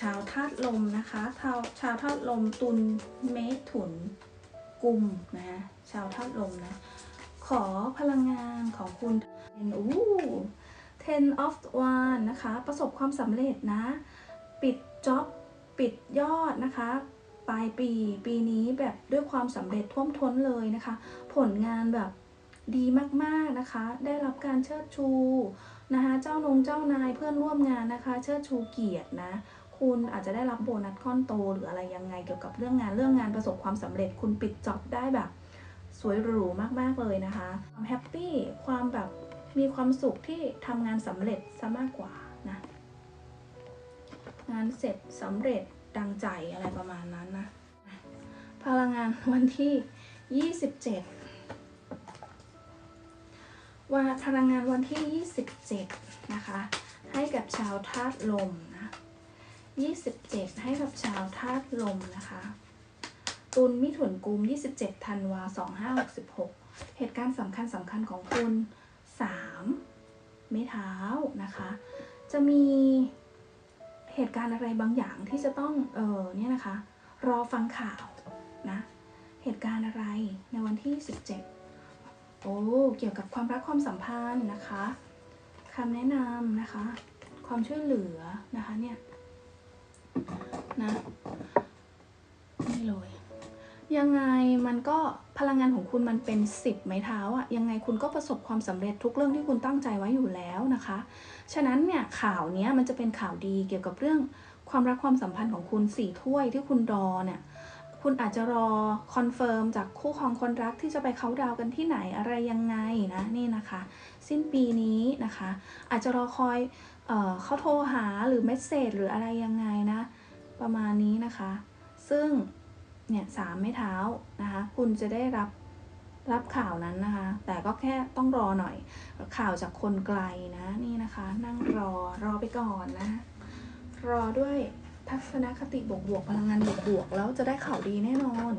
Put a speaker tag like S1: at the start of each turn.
S1: ชาวธาตุลมนะคะชาวชาวธาตุลมตุลเมถุนกุมนะชาวธาตุลมนะ ขอพลังงานของคุณเป็นอู้ ten of one นะคะ ประสบความสำเร็จนะ ปิดจ็อบปิดยอดนะคะ ปลายปีปีนี้แบบด้วยความสำเร็จท่วมท้นเลยนะคะ ผลงานแบบดีมากๆนะคะ ได้รับการเชิดชูนะคะ เจ้านงเจ้านายเพื่อนร่วมงานนะคะ เชิดชูเกียรตินะ คุณอาจจะได้รับโบนัสก้อนโต หรืออะไรยังไงเกี่ยวกับเรื่องงานเรื่องงานประสบความสำเร็จคุณปิดจ็อบได้แบบ สวยหรูมากๆเลยนะคะ ความแฮปปี้ความแบบมีความสุขที่ทำงานสำเร็จซะมากกว่านะงานเสร็จสำเร็จดังใจอะไรประมาณนั้นนะพลังงานวันที่ 27 ว่าพลังงานวันที่ 27 นะคะ ให้กับชาวธาตุลม 27 ให้กับชาวธาตุลมนะคะ ตุลมิถุนกุม 27ธันวา2566 เหตุการณ์สำคัญสำคัญของคุณ3ไม้เท้านะคะ จะมีเหตุการณ์อะไรบางอย่างที่จะต้อง เออเนี่ยนะคะ รอฟังข่าวนะ เหตุการณ์อะไรในวันที่ 17 โอ้ เกี่ยวกับความรักความสัมพันธ์นะคะคำแนะนำนะคะ ความช่วยเหลือนะคะเนี่ย นะนี่เลยยังไงมันก็พลังงานของคุณมันเป็น 10 ไม้เท้าอะยังไงคุณก็ประสบความสำเร็จทุกเรื่องที่คุณตั้งใจไว้อยู่แล้วนะคะ ฉะนั้นเนี่ยข่าวเนี้ยมันจะเป็นข่าวดีเกี่ยวกับเรื่องความรักความสัมพันธ์ของคุณสี่ถ้วยที่คุณรอเนี่ยคุณอาจจะรอคอนเฟิร์มจากคู่ครองคนรักที่จะไปเขาดาวกันที่ไหนอะไรยังไงนะนี่นะคะ สิ้นปีนี้นะคะ อาจจะรอคอยเออเขาโทรหาหรือเมสเซจหรืออะไรยังไงนะ ประมาณนี้นะคะ ซึ่งเนี่ยสามไม้เท้านะคะ คุณจะได้รับรับข่าวนั้นนะคะ แต่ก็แค่ต้องรอหน่อย ข่าวจากคนไกลนะนี่นะคะ นั่งรอรอไปก่อนนะ รอด้วยทัศนคติบวกๆพลังงานบวกๆแล้วจะได้ข่าวดีแน่นอน